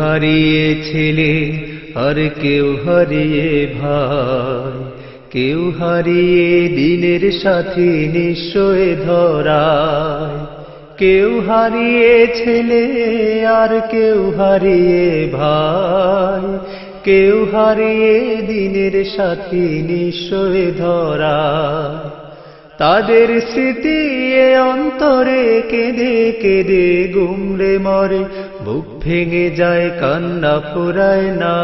হারিয়ে ছেলে আর কেউ হারিয়ে ভাই। কেউ হারিয়ে দিনের সাথে নিশ্চয় ধরায়। কেউ হারিয়ে ছেলে আর কেউ হারিয়ে ভাই। কেউ হারিয়ে দিনের সাথে নিশ্চয় ধরায়। তাদের স্মৃতি অন্তরে কেঁদে কেঁদে গুমড়ে মরে বুক ভেঙে যায় কান্না ফুরায় না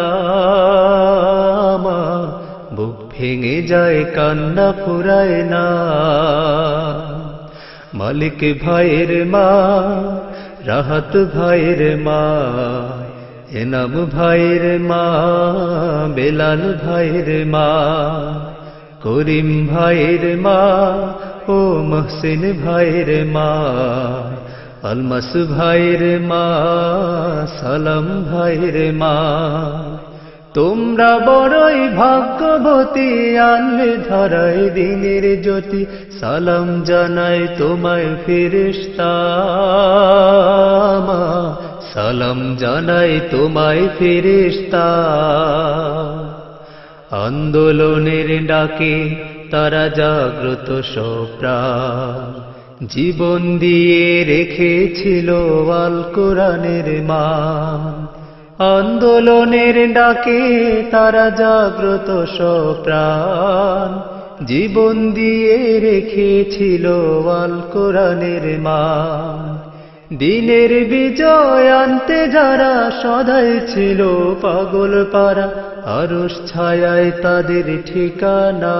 বুক ভেঙে যায় কান্না ফুরায় না। মালিক ভাইয়ের মা, রাহাত ভাইয়ের মা, এনাম ভাইয়ের মা, বেলাল ভাইয়ের মা, করিম ভাইয়ের মা ও মহসিন ভাইয়ের মা। আলমাস ভাইয়ের মা, সালাম ভাইয়ের মা, তোমরা বড়ই ভাগ্যবতী আনলে ধরায় দিনের জ্যোতি, সালাম জানাই তোমায় ফেরেশতা মা, সালাম জানাই তোমায় ফেরেশতা। আন্দোলনের ডাকে তারা জাগ্রত সপ্রাণ জীবন দিয়ে রেখেছিল আল কোরআনের মান। আন্দোলনের ডাকে তারা জাগ্রত সপ্রাণ জীবন দিয়ে রেখেছিল আল কোরআনের মান। দিনের বিজয় আনতে যারা সদাই ছিল পাগল পারা আরস ছায়ায় তাদের ঠিকানা।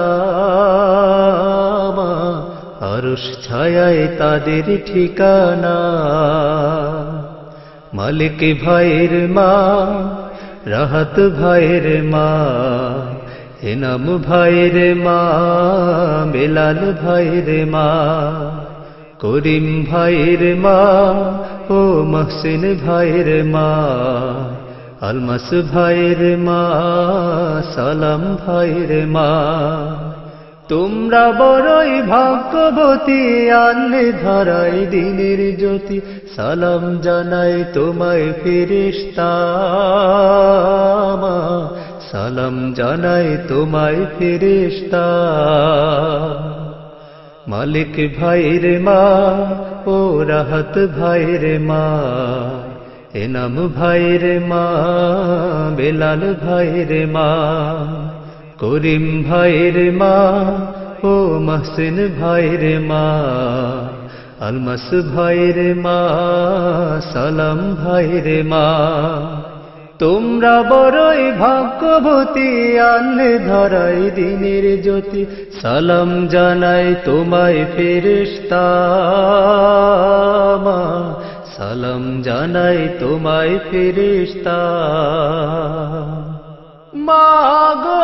আরস ছায়ায় তাদের ঠিকানা। মালিক ভাইয়ের মা, রাহাত ভাইয়ের মা, এনাম ভাইয়ের মা, বেলাল ভাইয়ের মা, করিম ভাইয়ের মা ও মহসিন ভাইয়ের মা, আলমাস ভাইয়ের মা, সালাম ভাইয়ের মা। তোমরা বড়ই ভাগ্যবতী আনলে ধরাই দিনের জ্যোতি। সালাম জানাই তোমায় ফেরেশতা মা, সালাম জানাই তোমায় ফেরেশতা মালিক ভাইয়ের মা ও রাহাত ভাইয়ের মা। এনাম ভাইয়ের মা বেলাল ভাইয়ের মা। করিম ভাইয়ের মা, ও মহসিন ভাইয়ের মা, আলমাস ভাইয়ের মা, সালাম ভাইয়ের মা। তোমরা বড়ই ভাগ্যবতী আনলে ধরাই দিনের জ্যোতি, সালাম জানাই তোমায় ফেরেশতা মা, সালাম জানাই তোমায় ফেরেশতা। মাগো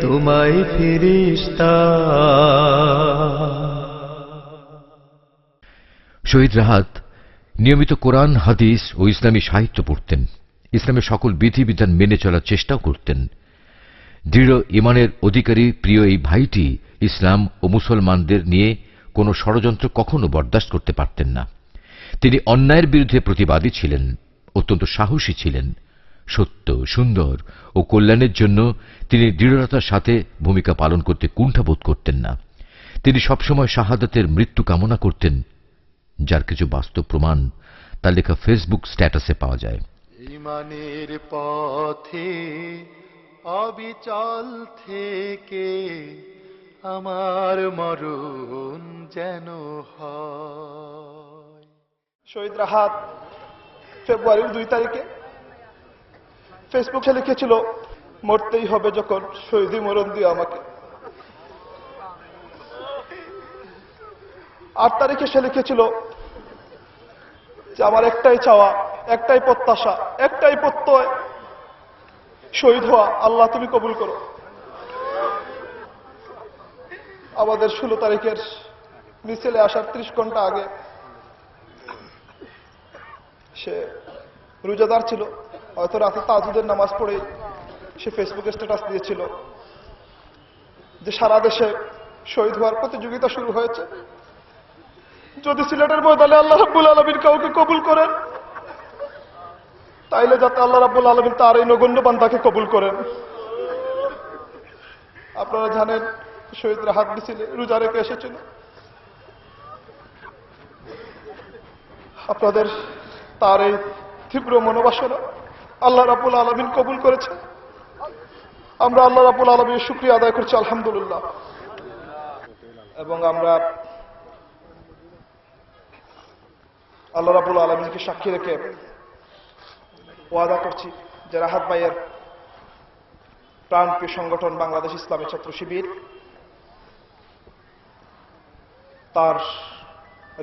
তোমায় ফিরিস্তা শহীদ রাহাত, নিয়মিত কোরআন, হাদিস ও ইসলামী সাহিত্য পড়তেন। ইসলামের সকল বিধিবিধান মেনে চলার চেষ্টাও করতেন। দৃঢ় ইমানের অধিকারী প্রিয় এই ভাইটি ইসলাম ও মুসলমানদের নিয়ে কোনো ষড়যন্ত্র কখনো বরদাস্ত করতে পারতেন না। তিনি অন্যায়ের বিরুদ্ধে প্রতিবাদী ছিলেন, অত্যন্ত সাহসী ছিলেন। সত্য সুন্দর ও কল্যাণের জন্য তিনি দৃঢ়তার সাথে ভূমিকা পালন করতে কুণ্ঠাবোধ করতেন না। তিনি সবসময় শাহাদাতের মৃত্যু কামনা করতেন যার কিছু বাস্তব প্রমাণ তার লেখা ফেসবুক স্ট্যাটাসে পাওয়া যায়। ইমানের পথে অবিচল থেকে আমার মরণ যেন হয়। শহীদ রাহাত ফেব্রুয়ারির দুই তারিখে ফেসবুকে লিখেছিল, মরতেই হবে যখন শহীদি মরণ দিও আমাকে। আট তারিখে সে লিখেছিল, যে আমার একটাই চাওয়া, একটাই প্রত্যাশা, একটাই প্রত্যয়, শহীদ হওয়া। আল্লাহ, তুমি কবুল করো। আমাদের ষোলো তারিখের মিছিলে আসার ত্রিশ ঘণ্টা আগে সে রোজাদার ছিল। হয়তো রাতে তাজুদের নামাজ পড়ে সে ফেসবুকে স্ট্যাটাস দিয়েছিল যে সারা দেশে শহীদ হওয়ার প্রতিযোগিতা শুরু হয়েছে। যদি সিলেটের ময়দানে আল্লাহ রাব্বুল আলমীর কাউকে কবুল করেন, তাইলে যাতে আল্লাহ রাব্বুল আলমিন তার এই নগণ্য বান্দাকে কবুল করেন। আপনারা জানেন, শহীদরা হাত মিছিলে রোজা রেখে এসেছিল। আপনাদের তার এই তীব্র মনোবাসনা আল্লাহ রাবুল আলমিন কবুল করেছে আমরা আল্লাহ রাবুল আলমীর শুক্রিয়া আদায় করছি, আলহামদুলিল্লাহ। এবং আমরা আল্লাহ রাবুল আলমিনকে সাক্ষী রেখে ওয়াদা করছি যে রাহাত ভাইয়ের প্রাণপ্রিয় সংগঠন বাংলাদেশ ইসলামী ছাত্র শিবির তার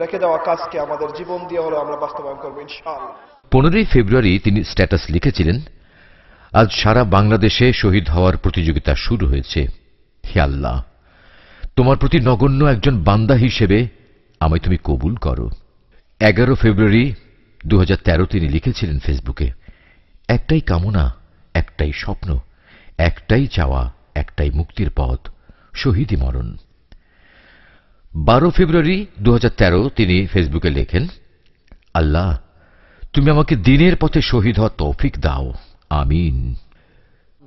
রেখে দেওয়া কাজকে আমাদের জীবন দিয়ে হলেও আমরা বাস্তবায়ন করব, ইনশাআল্লাহ। পনেরোই ফেব্রুয়ারি তিনি স্ট্যাটাস লিখেছিলেন, আজ সারা বাংলাদেশে শহীদ হওয়ার প্রতিযোগিতা শুরু হয়েছে। হে আল্লাহ, তোমার প্রতি নগণ্য একজন বান্দা হিসেবে আমায় তুমি কবুল করো। এগারো ফেব্রুয়ারি দু তিনি লিখেছিলেন ফেসবুকে, একটাই কামনা, একটাই স্বপ্ন, একটাই চাওয়া, একটাই মুক্তির পথ, শহীদই মরণ। বারো ফেব্রুয়ারি দু তিনি ফেসবুকে লেখেন, আল্লাহ তুমি আমাকে দিনের পথে শহীদ হওয়ার তৌফিক দাও। আমিন।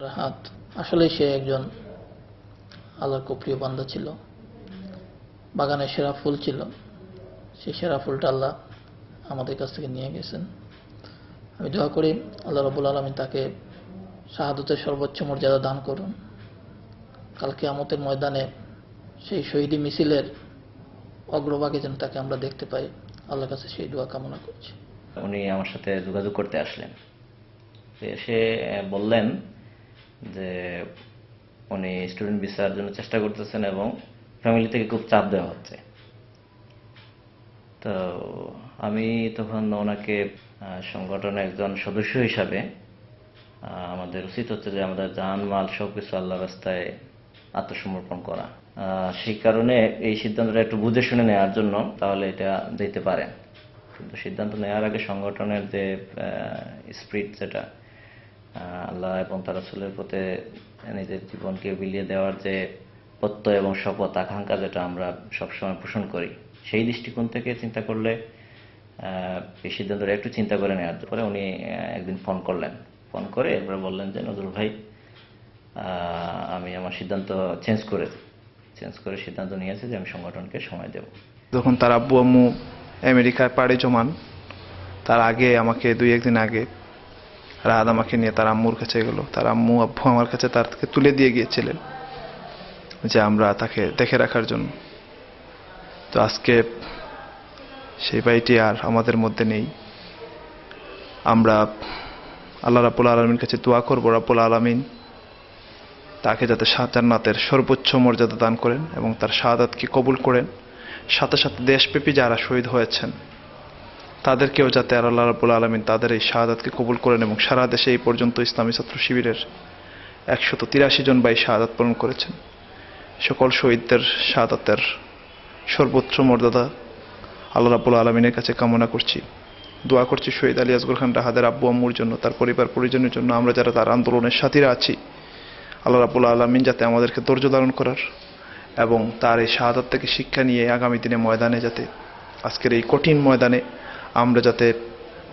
রাহাত আসলে সে একজন আল্লাহর প্রিয় বান্দা ছিল। বাগানে সেরা ফুল ছিল। সেই সেরা ফুলটা আল্লাহ আমাদের কাছ থেকে নিয়ে গেছেন। আমি দোয়া করি আল্লাহ রবুল আলমী তাকে শাহাদতের সর্বোচ্চ মর্যাদা দান করুন। কালকে আমতের ময়দানে সেই শহীদি মিছিলের অগ্রভাগে যেন তাকে আমরা দেখতে পাই। আল্লাহর কাছে সেই দোয়া কামনা করছি। উনি আমার সাথে যোগাযোগ করতে আসলেন। এসে বললেন যে উনি স্টুডেন্ট ভিসার জন্য চেষ্টা করতেছেন এবং ফ্যামিলি থেকে খুব চাপ দেওয়া হচ্ছে। তো আমি তখন ওনাকে সংগঠনের একজন সদস্য হিসাবে আমাদের উচিত হচ্ছে যে আমাদের জান মাল সব কিছু আল্লাহ রাস্তায় আত্মসমর্পণ করা। সেই কারণে এই সিদ্ধান্তটা একটু বুঝে শুনে নেওয়ার জন্য তাহলে এটা দিতে পারেন। কিন্তু সিদ্ধান্ত নেওয়ার আগে সংগঠনের যে স্পিরিট যেটা আল্লাহ এবং তার রসুলের প্রতি নিজের জীবনকে বিলিয়ে দেওয়ার যে প্রত্যয় এবং শপথ, আকাঙ্ক্ষা যেটা আমরা সবসময় পোষণ করি, সেই দৃষ্টিকোণ থেকে চিন্তা করলে এই সিদ্ধান্তটা একটু চিন্তা করে নেওয়ার পরে উনি একদিন ফোন করলেন। ফোন করে এরপরে বললেন যে, নজরুল ভাই আমি আমার সিদ্ধান্ত চেঞ্জ করে চেঞ্জ করে সিদ্ধান্ত নিয়েছি যে আমি সংগঠনকে সময় দেব। যখন তার আব্বু, আম্মু আমেরিকায় পাড়ি জমান। তার আগে আমাকে দুই একদিন আগে রাহাত আমাকে নিয়ে তার আম্মুর কাছে গেল। তার আম্মু, আব্বু আমার কাছে তারকে তুলে দিয়ে গিয়েছিলেন যে আমরা তাকে দেখে রাখার জন্য। তো আজকে সেই ভাইটি আর আমাদের মধ্যে নেই। আমরা আল্লাহ রাবুল আলমীর কাছে দোয়া করব রাবুল আলমিন তাকে যাতে জান্নাতের সর্বোচ্চ মর্যাদা দান করেন এবং তার শাহাদাতকে কবুল করেন। সাথে সাথে দেশব্যাপী যারা শহীদ হয়েছেন, তাদেরকেও যাতে আল্লাহ রাবুল আলমিন তাদের এই শাহাদাতকে কবুল করেন এবং সারা দেশে এই পর্যন্ত ইসলামী ছাত্র শিবিরের একশত তিরাশি জন ভাই শাহাদাত পূরণ করেছেন। সকল শহীদদের শাহাদাতের সর্বোচ্চ মর্যাদা আল্লাহ রাবুল আলমিনের কাছে কামনা করছি। দোয়া করছি শহীদ আলী আসগর খান, রাহাদের আব্বু আম্মুর জন্য, তার পরিবার পরিজনের জন্য, আমরা যারা তার আন্দোলনের সাথীরা আছি, আল্লাহ রাবুল আলমিন যাতে আমাদেরকে ধৈর্য ধারণ করার এবং তার এই শাহাদাত থেকে শিক্ষা নিয়ে আগামী দিনে ময়দানে যাতে, আজকের এই কঠিন ময়দানে আমরা যাতে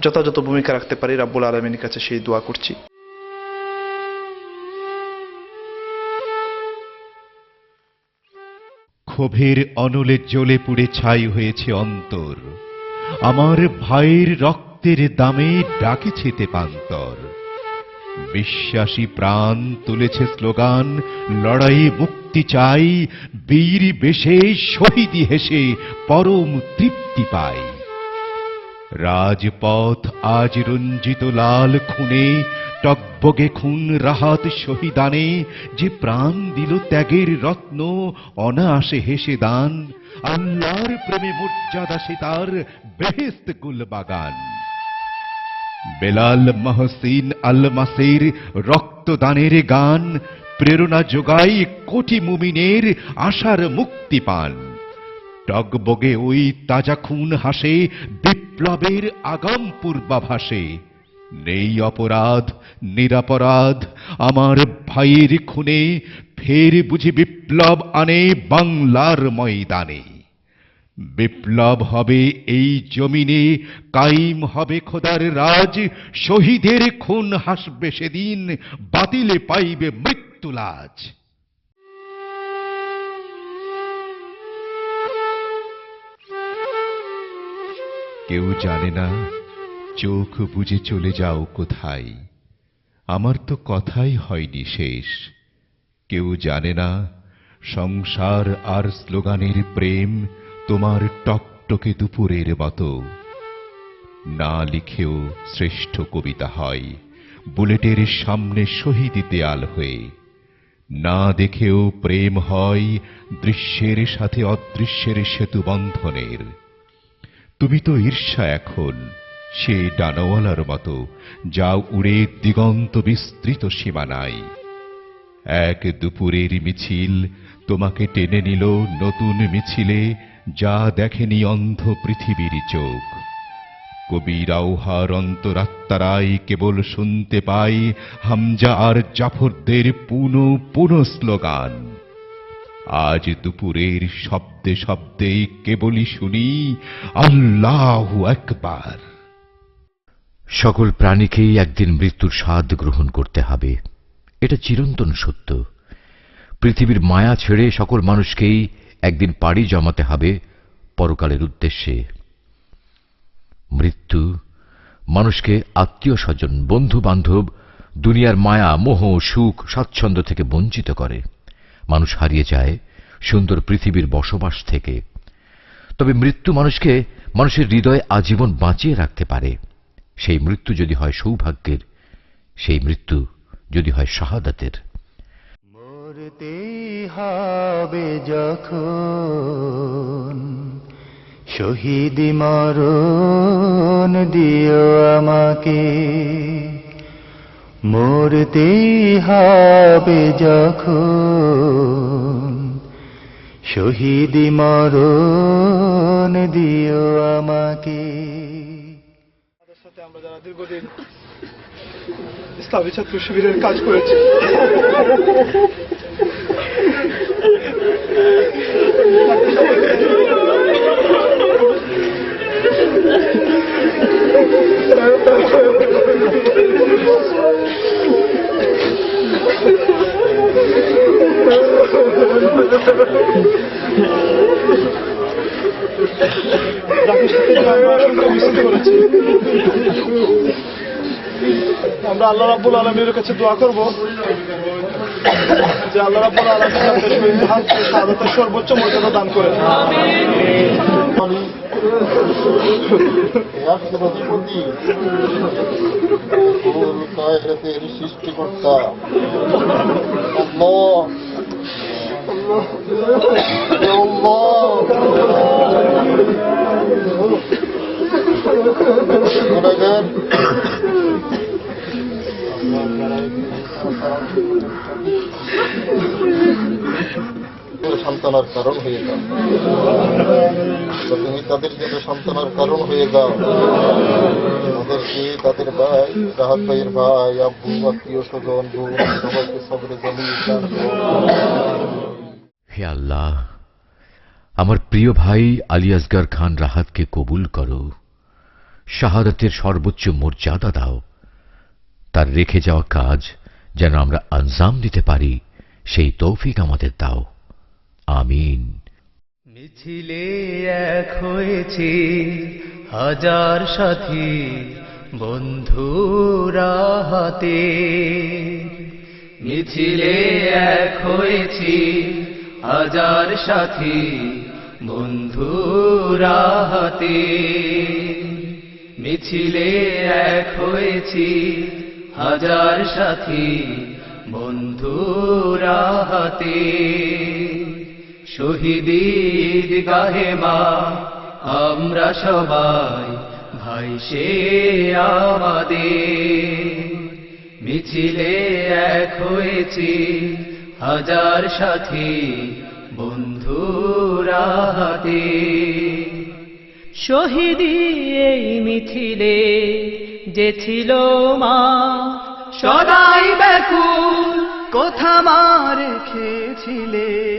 যথাযথ ভূমিকা রাখতে পারি, রাব্বুল আলমিনের কাছে সেই দোয়া করছি। ক্ষোভের অনলে জ্বলে পুড়ে ছাই হয়েছে অন্তর। আমার ভাইয়ের রক্তের দামে ডাকেছে তেপান্তর। বিশ্বাসী প্রাণ তুলেছে স্লোগান, লড়াই মুক্তি চাই বীর বেশে শহীদি হেসে পরম তৃপ্তি পাই রাজপথ আজ রঞ্জিত লাল খুনে, টকবগে খুন রাহাত শহীদানে, যে প্রাণ দিল ত্যাগের রত্ন, অনায়াসে হেসে দান। আল্লাহর প্রেমে মর্যাদা সে তার বেহেস্ত গুলবাগান বেলাল মহসিন আল মাসের রক্তদানের গান প্রেরণা যোগায় কোটি মুমিনের আশার মুক্তি পান। টগবগে ওই তাজা খুন হাসে, বিপ্লবের আগাম পূর্বাভাসে। নেই অপরাধ, নিরাপরাধ, আমার ভাইয়ের খুনে ফের বুঝি বিপ্লব আনে বাংলার ময়দানে। বিপ্লব হবে এই জমিনে কাইম হবে খোদার রাজ, শহীদের খুন হাসবে সেদিন, বাতিলে পাইবে মৃত্যু লাজ কেউ জানে না, চোখ বুঝে চলে যাও কোথায়। আমার তো কথাই হয়নি শেষ। কেউ জানে না, সংসার আর স্লোগানের প্রেম তোমার টকটকে দুপুরের মতো। না লিখেও শ্রেষ্ঠ কবিতা হয়, বুলেটের সামনে শহীদ দেয়াল হয়ে। না দেখেও প্রেম হয় দৃশ্যের সাথে অদৃশ্যের সেতু বন্ধনের। তুমি তো ঈর্ষা এখন, সে ডানাওয়ালার মতো, যা উড়ে দিগন্ত বিস্তৃত সীমানায়। এক দুপুরের মিছিল তোমাকে টেনে নিল নতুন মিছিলে, যা দেখেনি অন্ধ পৃথিবীর চোখ। কবির আউহার অন্তরাত্মারাই কেবল শুনতে পাই হামজা আর জাফরদের পুনঃ পুনঃ স্লোগান। আজ দুপুরের শব্দে শব্দে কেবলই শুনি, আল্লাহ একবার সকল প্রাণীকেই একদিন মৃত্যুর স্বাদ গ্রহণ করতে হবে, এটা চিরন্তন সত্য। পৃথিবীর মায়া ছেড়ে সকল মানুষকেই একদিন পাড়ি জমাতে হবে পরকালের উদ্দেশ্যে। মৃত্যু, মানুষকে আত্মীয় স্বজন বন্ধু বান্ধব দুনিয়ার মায়া, মোহ, সুখ, স্বাচ্ছন্দ্য থেকে বঞ্চিত করে। মানুষ হারিয়ে যায় সুন্দর পৃথিবীর বসবাস থেকে। তবে মৃত্যু মানুষকে মানুষের হৃদয়ে আজীবন বাঁচিয়ে রাখতে পারে। সেই মৃত্যু যদি হয় সৌভাগ্যের, সেই মৃত্যু যদি হয় শাহাদাতের। মরতে হবে যখন শহীদ মরণ দিও আমাকে। মরতে হবে যখন। শহীদ মরণ দিও আমাকে। আমরা যারা দীর্ঘদিন ইসলামী ছাত্র শিবিরের কাজ করেছি আমরা আল্লাহ রাব্বুল আলমীর কাছে দোয়া করব যে আল্লাহ রাব্বুল আলমী আমাদের শহীদ শাহাদাতের সর্বোচ্চ মর্যাদা দান করে সৃষ্টিকর্তা আল্লাহ গুণাগার সন্তানের কারণ হয়ে যাও। তুমি তাদের জন্য সন্তানের কারণ হয়ে যাও। তাদেরকে তাদের ভাই রাহাত ভাইয়ের ভাই, আব্বু, আত্মীয় স্বজন, বোন, সবাইকে সবরে জমিয়ে হে আল্লাহ, আমার প্রিয় ভাই আলী আসগার খান রাহাতকে কবুল করো। শাহাদাতের সর্বোচ্চ মর্যাদা দাও। তার রেখে যাওয়া কাজ যেন আমরা আঞ্জাম দিতে পারি, সেই তৌফিক আমাদের দাও। আমিন। মিছিলে এক হয়েছি হাজার সাথী বন্ধুরা হাতে। মিছিলে এক হয়েছি হাজার সাথী বন্ধুরা হাতে। মিছিলে এক হয়েছি হাজার সাথী বন্ধুরা হাতে। শহীদ গাহে মা, আমরা সবাই ভাই সে আমাদের। মিছিলে এক হয়েছি হাজার সাথী বন্ধুরা হাতে। শহীদি এই মিছিলে যে ছিল মা, সদাই ব্যাকুল কোথা মা রেখেছিলে?